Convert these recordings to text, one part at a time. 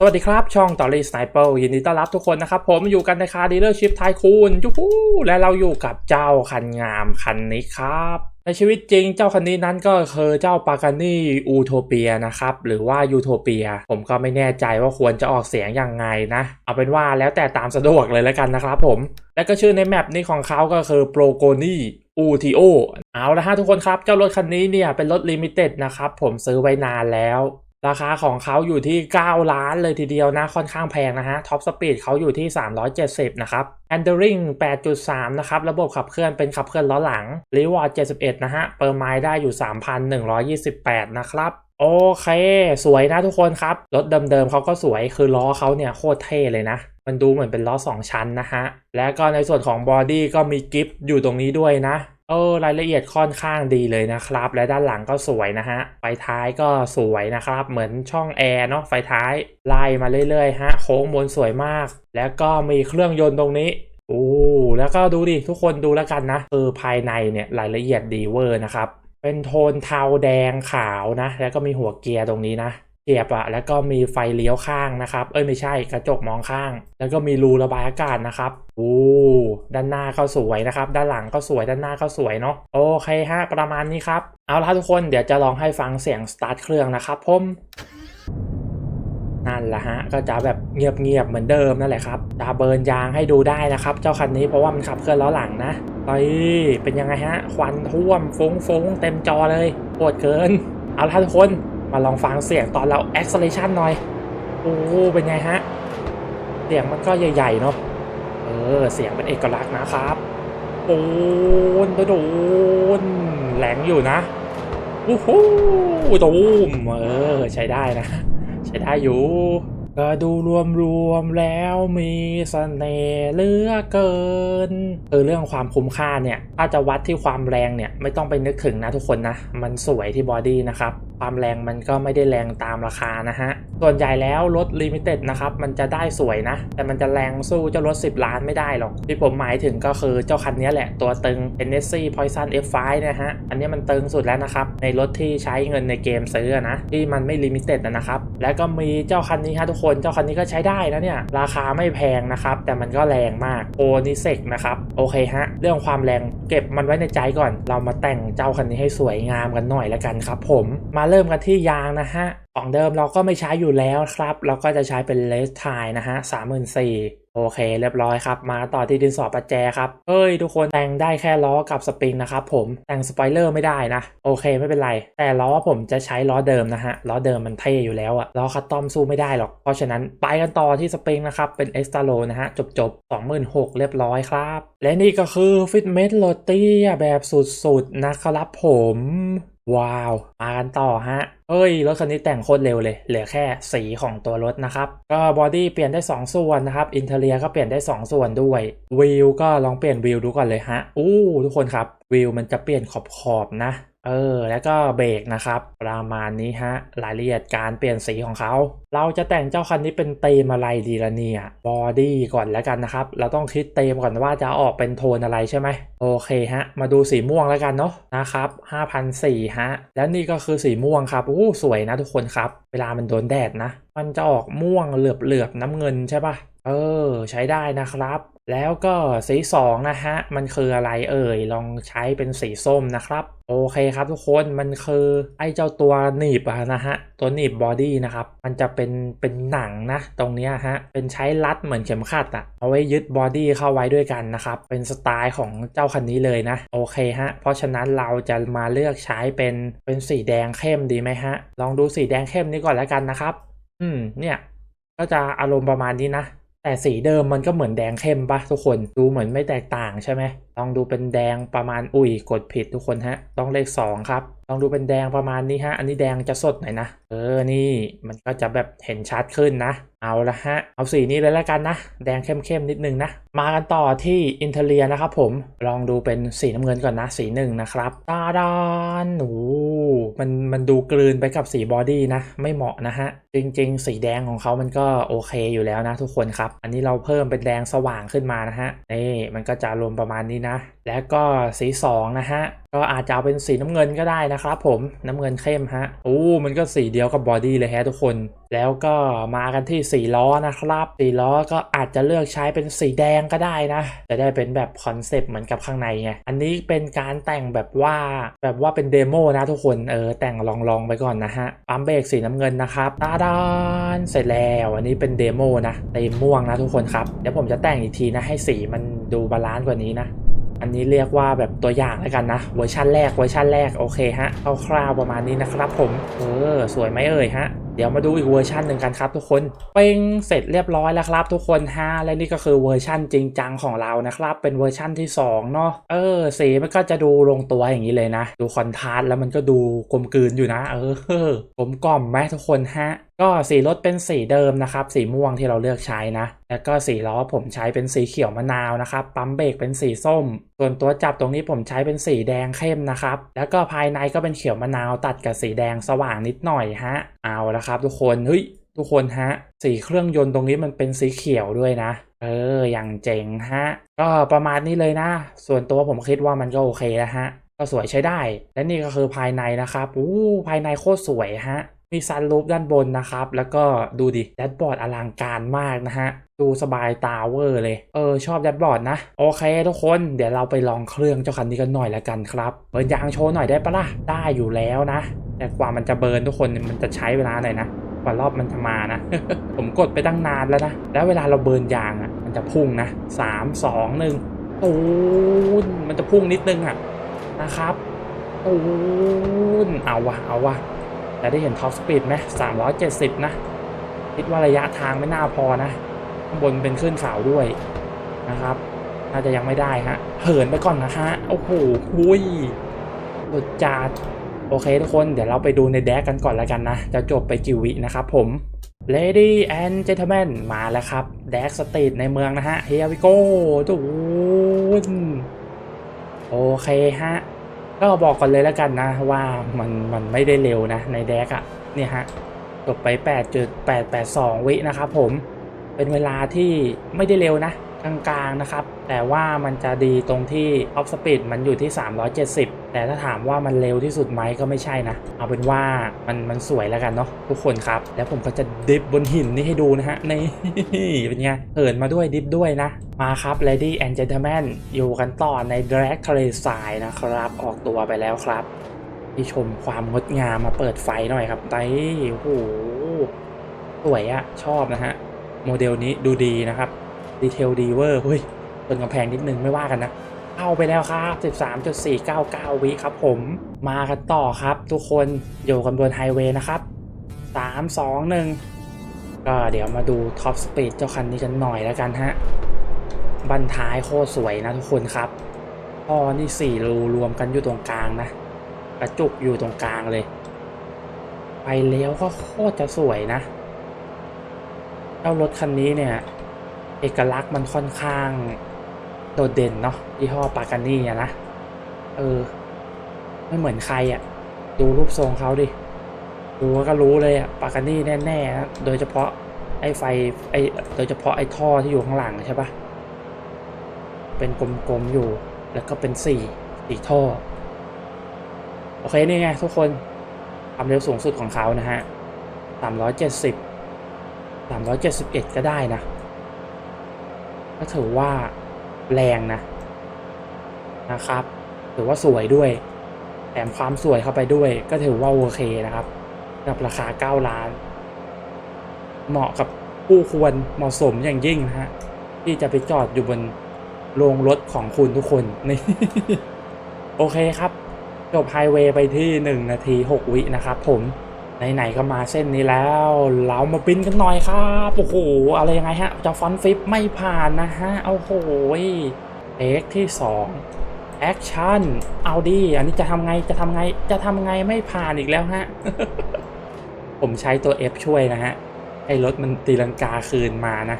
สวัสดีครับ ช่องต่อรีสไนเปอร์ยินดีต้อนรับทุกคนนะครับ ผมอยู่กันในคาร์ดีเลอร์ชิพไทคูนยูฮูและเราอยู่กับเจ้าคันงามคันนี้ครับ ในชีวิตจริงเจ้าคันนี้นั้นก็คือเจ้าปากานี่อูโทเปียนะครับ หรือว่ายูโทเปีย ผมก็ไม่แน่ใจว่าควรจะออกเสียงยังไงนะ เอาเป็นว่าแล้วแต่ตามสะดวกเลยแล้วกันนะครับผม และก็ชื่อในแมปนี้ของเขาก็คือโปรโกนี่อูทีโอเอาละฮะทุกคนครับ เจ้ารถคันนี้เนี่ยเป็นรถลิมิเต็ดนะครับผมซื้อไว้นานแล้ว ราคาของเขาอยู่ที่ 9 ล้านเลยทีเดียวนะ ค่อนข้างแพงนะฮะท็อปสปีดเขาอยู่ที่ 370 นะครับ Handling 8.3 นะครับ ระบบขับเคลื่อนเป็นขับเคลื่อนล้อหลัง Reward 71 นะฮะ เปิร์ไมล์ได้อยู่ 3,128 นะครับโอเค สวยนะทุกคนครับ รถเดิมๆเขาก็สวยคือล้อเขาเนี่ยโคตรเท่เลยนะ มันดูเหมือนเป็นล้อ 2 ชั้นนะฮะ และก็ในส่วนของบอดี้ก็มีกิฟต์อยู่ตรงนี้ด้วยนะ เออรายละเอียดค่อนข้างดีเลยนะครับ และด้านหลังก็สวยนะฮะ ไฟท้ายก็สวยนะครับ เหมือนช่องแอร์เนาะไฟท้ายไล่มาเรื่อยๆฮะโค้งบนสวยมาก แล้วก็มีเครื่องยนต์ตรงนี้โอ้แล้วก็ดูดิทุกคนดูแล้วกันนะเออภายในเนี่ยรายละเอียดดีเวอร์นะครับ เป็นโทนเทาแดงขาวนะ แล้วก็มีหัวเกียร์ตรงนี้นะ เสียบอะแล้วก็มีไฟเลี้ยวข้างนะครับ เอ้ยไม่ใช่กระจกมองข้าง แล้วก็มีรูระบายอากาศนะครับโอ้ด้านหน้าก็สวยนะครับ ด้านหลังก็สวยด้านหน้าก็สวยเนาะโอเคฮะประมาณนี้ครับ เอาละทุกคนเดี๋ยวจะลองให้ฟังเสียงสตาร์ทเครื่องนะครับผมนั่นแหละฮะก็จะแบบเงียบๆเหมือนเดิมนั่นแหละครับจะเบิร์นยางให้ดูได้นะครับ เจ้าคันนี้เพราะว่ามันขับเคลื่อนล้อหลังนะเฮ้ยเป็นยังไงฮะควันท่วมฟงฟงๆเต็มจอเลยโคตรเกิน เอาละทุกคน มาลองฟังเสียงตอนเรา acceleration หน่อย โอ้เป็นไงฮะ เสียงมันก็ใหญ่ๆเนาะ เออ เสียงเป็นเอกลักษณ์นะครับโอนโดนแหลงอยู่นะวู้ฮู้ตูมเออ ใช้ได้นะ ใช้ได้อยู่ ก็ดูรวมๆแล้วมีเสน่ห์เลือเกินเออเรื่องความคุ้มค่าเนี่ย ถ้าจะวัดที่ความแรงเนี่ย ไม่ต้องไปนึกถึงนะทุกคนนะ มันสวยที่บอดี้นะครับ ความแรงมันก็ไม่ได้แรงตามราคานะฮะ ส่วนใหญ่แล้วรถลิมิเต็ดนะครับ มันจะได้สวยนะ แต่มันจะแรงสู้เจ้ารถ 10 ล้านไม่ได้หรอก ที่ผมหมายถึงก็คือเจ้าคันนี้แหละตัวตึง n s c Poison F5 นะฮะ อันนี้มันตึงสุดแล้วนะครับ ในรถที่ใช้เงินในเกมซื้อนะ ที่มันไม่ลิมิเต็ดนะครับ แล้วก็มีเจ้าคันนี้ฮะทุกคนเจ้าคันนี้ก็ใช้ได้นะเนี่ยราคาไม่แพงนะครับแต่มันก็แรงมากโอนิเซกนะครับโอเคฮะเรื่องความแรงเก็บมันไว้ในใจก่อน เรามาแต่งเจ้าคันนี้ให้สวยงามกันหน่อยแล้วกันครับ ผมมาเริ่มกันที่ยางนะฮะของเดิมเราก็ไม่ใช้อยู่แล้วครับ เราก็จะใช้เป็นเลสไทนะฮะสามหมื่นสี่โอเค เรียบร้อยครับ มาต่อที่ดินสอปัจแจครับเฮ้ย ทุกคนแต่งได้แค่ล้อกับสปริงนะครับผมแต่งสปอยเลอร์ไม่ได้นะ โอเคไม่เป็นไร แต่ล้อผมจะใช้ล้อเดิมนะฮะล้อเดิมมันเท่อยู่แล้วอะล้อคัสตอมสู้ไม่ได้หรอก เพราะฉะนั้นไปกันต่อที่สปริงนะครับ เป็นเอ็กซ์ตาโลนะฮะจบจบ26,000เรียบร้อยครับ และนี่ก็คือฟิตเมทโรตี้แบบสุดๆนะครับผม ว้าว มากันต่อฮะ เอ้ย รถคันนี้แต่งโคตรเร็วเลย เหลือแค่สีของตัวรถนะครับ ก็บอดี้เปลี่ยนได้ 2 ส่วนนะครับ อินเทเนียก็เปลี่ยนได้ 2 ส่วนด้วยวิวก็ลองเปลี่ยนวิวดูก่อนเลยฮะ อู้ ทุกคนครับวิวมันจะเปลี่ยนขอบขอบนะ เออ แล้วก็เบรกนะครับ ประมาณนี้ฮะ รายละเอียดการเปลี่ยนสีของเขา เราจะแต่งเจ้าคันนี้เป็นเตมอะไรดีละเนี่ย บอดี้ก่อนแล้วกันนะครับ เราต้องคิดเตมก่อนว่าจะออกเป็นโทนอะไรใช่ไหม โอเคฮะ มาดูสีม่วงแล้วกันเนาะนะครับ5,004ฮะ แล้วนี่ก็คือสีม่วงครับอู้สวยนะทุกคนครับ เวลามันโดนแดดนะ มันจะออกม่วงเหลือบๆน้ำเงินใช่ปะเออ ใช้ได้นะครับ แล้วก็สีสองนะฮะ มันคืออะไรเอ่ย ลองใช้เป็นสีส้มนะครับ โอเคครับทุกคนมันคือไอ้เจ้าตัวหนีบะนะฮะ ตัวหนีบบอดี้นะครับ มันจะเป็นเป็นหนังนะ ตรงเนี้ยฮะ เป็นใช้รัดเหมือนเข็มขัดอะเอาไว้ยึดบอดี้เข้าไว้ด้วยกันนะครับ เป็นสไตล์ของเจ้าคันนี้เลยนะ โอเคฮะ เพราะฉะนั้นเราจะมาเลือกใช้เป็นเป็นสีแดงเข้มดีไหมฮะ ลองดูสีแดงเข้มนี้ก่อนแล้วกันนะครับ อืมเนี่ย ก็จะอารมณ์ประมาณนี้นะ แต่สีเดิมมันก็เหมือนแดงเข้มปะทุกคนดูเหมือนไม่แตกต่างใช่ไหมลองดูเป็นแดงประมาณอุ้ยกดผิดทุกคนฮะ ต้องเลขสองครับลองดูเป็นแดงประมาณนี้ฮะ อันนี้แดงจะสดหน่อยนะ เออ นี่มันก็จะแบบเห็นชัดขึ้นนะ เอาละฮะ เอาสีนี้เลยแล้วกันนะ แดงเข้มๆนิดนึงนะ มากันต่อที่อินเทเลียนะครับผม ลองดูเป็นสีน้ำเงินก่อนนะ สีหนึ่งนะครับ ตาดานโอ้มันมันดูกลืนไปกับสีบอดี้นะ ไม่เหมาะนะฮะ จริง ๆ สีแดงของเขามันก็โอเคอยู่แล้วนะทุกคนครับ อันนี้เราเพิ่มเป็นแดงสว่างขึ้นมานะฮะ นี่มันก็จะรวมประมาณนี้นะ แล้วก็สีสองนะฮะ ก็อาจจะเอาเป็นสีน้ำเงินก็ได้นะครับผมน้ำเงินเข้มฮะโอ้มันก็สีเดียวกับบอดี้เลยฮะทุกคน แล้วก็มากันที่สีล้อนะครับสีล้อก็อาจจะเลือกใช้เป็นสีแดงก็ได้นะ จะได้เป็นแบบคอนเซปต์เหมือนกับข้างในไงอันนี้เป็นการแต่งแบบว่าแบบว่าเป็นเดโมนะทุกคนเออแต่งลองๆไปก่อนนะฮะปั๊มเบรกสีน้ำเงินนะครับตาดานเสร็จแล้วอันนี้เป็นเดโมนะเต็มม่วงนะทุกคนครับเดี๋ยวผมจะแต่งอีกทีนะให้สีมันดูบาลานซ์กว่านี้นะ อันนี้เรียกว่าแบบตัวอย่างแล้วกันนะเวอร์ชันแรกเวอร์ชันแรกโอเคฮะคร่าวๆประมาณนี้นะครับผมเออสวยไหมเอ่ยฮะ เดี๋ยวมาดูอีกเวอร์ชันหนึ่งกันครับทุกคน เป้งเสร็จเรียบร้อยแล้วครับทุกคนฮะและนี่ก็คือเวอร์ชันจริงจังของเรานะครับ เป็นเวอร์ชันที่สองเนาะเออสีมันก็จะดูลงตัวอย่างนี้เลยนะ ดูคอนทราสต์แล้วมันก็ดูกลมกลืนอยู่นะ เออกลมกล่อมไหมทุกคนฮะก็สีรถเป็นสีเดิมนะครับ สีม่วงที่เราเลือกใช้นะ แล้วก็สีล้อผมใช้เป็นสีเขียวมะนาวนะครับ ปั๊มเบรกเป็นสีส้ม ส่วนตัวจับตรงนี้ผมใช้เป็นสีแดงเข้มนะครับ แล้วก็ภายในก็เป็นเขียวมะนาวตัดกับสีแดงสว่างนิดหน่อยฮะ เอาละครับทุกคนเฮ้ยทุกคนฮะสีเครื่องยนต์ตรงนี้มันเป็นสีเขียวด้วยนะ เอออย่างเจ๋งฮะ ก็ประมาณนี้เลยนะ ส่วนตัวผมคิดว่ามันก็โอเคแล้วฮะ ก็สวยใช้ได้ และนี่ก็คือภายในนะครับอู้ภายในโคตรสวยฮะ มีซันรูฟด้านบนนะครับ แล้วก็ดูดิแดชบอร์ดอลังการมากนะฮะ ดูสบายตาเวอร์เลย เออ ชอบแดชบอร์ดนะ โอเคทุกคนเดี๋ยวเราไปลองเครื่องเจ้าคันนี้กันหน่อยละกันครับ เบิร์นยางโชว์หน่อยได้ปะล่ะ ได้อยู่แล้วนะ แต่กว่ามันจะเบิร์นทุกคนมันจะใช้เวลาหน่อยนะกว่ารอบมันจะมานะ ผมกดไปตั้งนานแล้วนะ แล้วเวลาเราเบิร์นยางอะ มันจะพุ่งนะสามสองหนึ่งตูนมันจะพุ่งนิดนึงอะนะครับตูนเอาวะเอาวะ จะได้เห็นท็อปสปีดไหม370นะ คิดว่าระยะทางไม่น่าพอนะ ข้างบนเป็นขึ้นเขาด้วยนะครับ น่าจะยังไม่ได้ฮะ เหินไปก่อนนะฮะ โอ้โหหุยหลุดจาดโอเคทุกคน เดี๋ยวเราไปดูในแดกกันก่อนแล้วกันนะ จะจบไปกี่วินะครับผม Lady and Gentlemen มาแล้วครับ แดกสตรีทในเมืองนะฮะ Here we go ตูนโอเคฮะ ก็บอกก่อนเลยแล้วกันนะว่ามันมันไม่ได้เร็วนะในแดกอะเนี่ยฮะจบไป 8.882 วินะครับผมเป็นเวลาที่ไม่ได้เร็วนะ กลางๆนะครับ แต่ว่ามันจะดีตรงที่ Top Speed มันอยู่ที่ 370 แต่ถ้าถามว่ามันเร็วที่สุดไหมก็ไม่ใช่นะ เอาเป็นว่ามันมันสวยแล้วกันเนาะทุกคนครับ แล้วผมก็จะดิฟบนหินนี่ให้ดูนะฮะนี่เป็นไงเหินมาด้วยดิฟด้วยนะ มาครับ Lady and Gentlemen อยู่กันต่อใน Drag ทะเลทรายนะครับ ออกตัวไปแล้วครับที่ชมความงดงามมาเปิดไฟหน่อยครับไต้โอ้โหสวยอะชอบนะฮะโมเดลนี้ดูดีนะครับ ดีเทลดีเวอร์เฮ้ยบนกำแพงนิดนึงไม่ว่ากันนะเข้าไปแล้วครับ 13.499 วิครับผม มากันต่อครับทุกคนอยู่กันบนไฮเวย์นะครับ 3 2 1 ก็เดี๋ยวมาดูท็อปสปีดเจ้าคันนี้กันหน่อยแล้วกันฮะ บันท้ายโคตรสวยนะทุกคนครับท่อนี่สี่รูรวมกันอยู่ตรงกลางนะ กระจุกอยู่ตรงกลางเลย ไปเลี้ยวก็โคตรจะสวยนะเจ้ารถคันนี้เนี่ย เอกลักษณ์มันค่อนข้าง โดดเด่นเนาะยี่ห้อปากานี่นะเออ ไม่เหมือนใครอะดูรูปทรงเขาดิ ดูก็รู้เลยอะปากานี่แน่ๆนะโดยเฉพาะไอ้ไฟไอ้โดยเฉพาะไอ้ท่อที่อยู่ข้างหลังใช่ปะเป็นกลมๆอยู่ แล้วก็เป็นสี่สี่ท่อ โอเคนี่ไงทุกคนความเร็วสูงสุดของเขานะฮะสามร้อยเจ็ดสิบสามร้อยเจ็ดสิบเอ็ดก็ได้นะ ก็ถือว่าแรงนะนะครับ ถือว่าสวยด้วยแถมความสวยเข้าไปด้วย ก็ถือว่าโอเคนะครับกับราคา 9 ล้าน เหมาะกับผู้ควรเหมาะสมอย่างยิ่งนะฮะที่จะไปจอดอยู่บนโรงรถของคุณทุกคนนี่โอเคครับ จบไฮเวย์ไปที่ 1 นาที 6 วินะครับผม ไหนๆก็มาเส้นนี้แล้ว เรามาบินกันหน่อยครับโอ้โหอะไรยังไงฮะจะฟอนฟิปไม่ผ่านนะฮะโอ้โหเอ็กที่2แอคชั่นเอาดีอันนี้จะทำไงจะทำไงจะทำไงไม่ผ่านอีกแล้วฮะ ผมใช้ตัว F ช่วยนะฮะให้รถมันตีลังกาคืนมานะ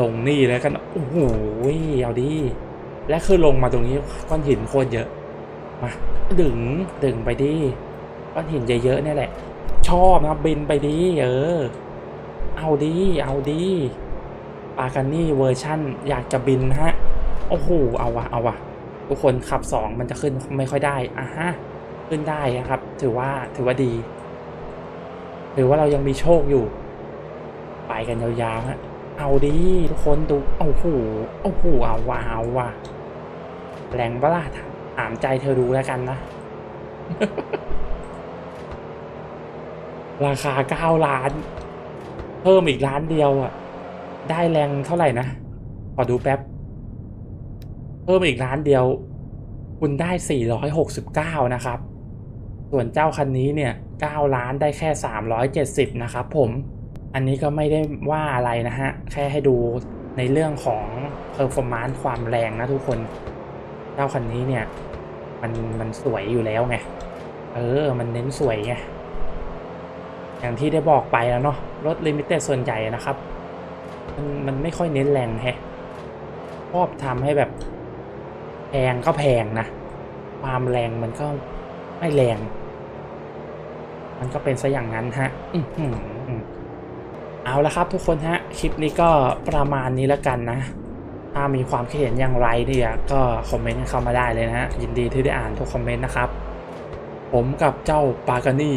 ลงนี่แล้วกันโอ้โหเอาดี และคือลงมาตรงนี้ก้อนหินโคตรเยอะมาดึงดึงไปดิ ก้อนหินเยอะๆเนี่ยแหละ ชอบนะครับบินไปดีเออ เอาดี เอาดีปากันนี่เวอร์ชั่นอยากจะบินฮะ โอ้โห เอาวะเอาวะทุกคนขับ 2 มันจะขึ้นไม่ค่อยได้อะฮะ ขึ้นได้นะครับ ถือว่าถือว่าดี ถือว่าเรายังมีโชคอยู่ ไปกันยาวๆฮะ เอาดีทุกคนดูโอ้โหโอ้โหเอาว่ะเอาว่ะแรงปะล่ะถาถามใจเธอดูแล้วกันนะ ราคาเก้าล้าน เพิ่มอีกล้านเดียวอะ ได้แรงเท่าไหร่นะ ขอดูแป๊บ เพิ่มอีกล้านเดียว คุณได้469นะครับ ส่วนเจ้าคันนี้เนี่ย9ล้านได้แค่370นะครับผมอันนี้ก็ไม่ได้ว่าอะไรนะฮะ แค่ให้ดูในเรื่องของ performance ความแรงนะทุกคนเจ้าคันนี้เนี่ย มันมันสวยอยู่แล้วไง เออ มันเน้นสวยไง อย่างที่ได้บอกไปแล้วเนาะรถลิมิเต็ดส่วนใหญ่นะครับ มันมันไม่ค่อยเน้นแรงแฮะชอบทำให้แบบแพงก็แพงนะ ความแรงมันก็ไม่แรง มันก็เป็นซะอย่างนั้นฮะเอาละครับทุกคนฮะ คลิปนี้ก็ประมาณนี้แล้วกันนะ ถ้ามีความคิดเห็นอย่างไรเนี่ยก็คอมเมนต์เข้ามาได้เลยนะฮะ ยินดีที่ได้อ่านทุกคอมเมนต์นะครับ ผมกับเจ้าปากานี่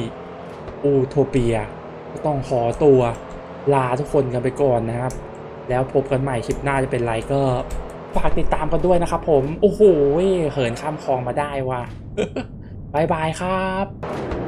อูโทเปีย ก็ต้องขอตัวลาทุกคนกันไปก่อนนะครับ แล้วพบกันใหม่คลิปหน้าจะเป็นไรก็ฝากติดตามกันด้วยนะครับผม โอ้โหเหินข้ามคลองมาได้ว่ะบายบายครับ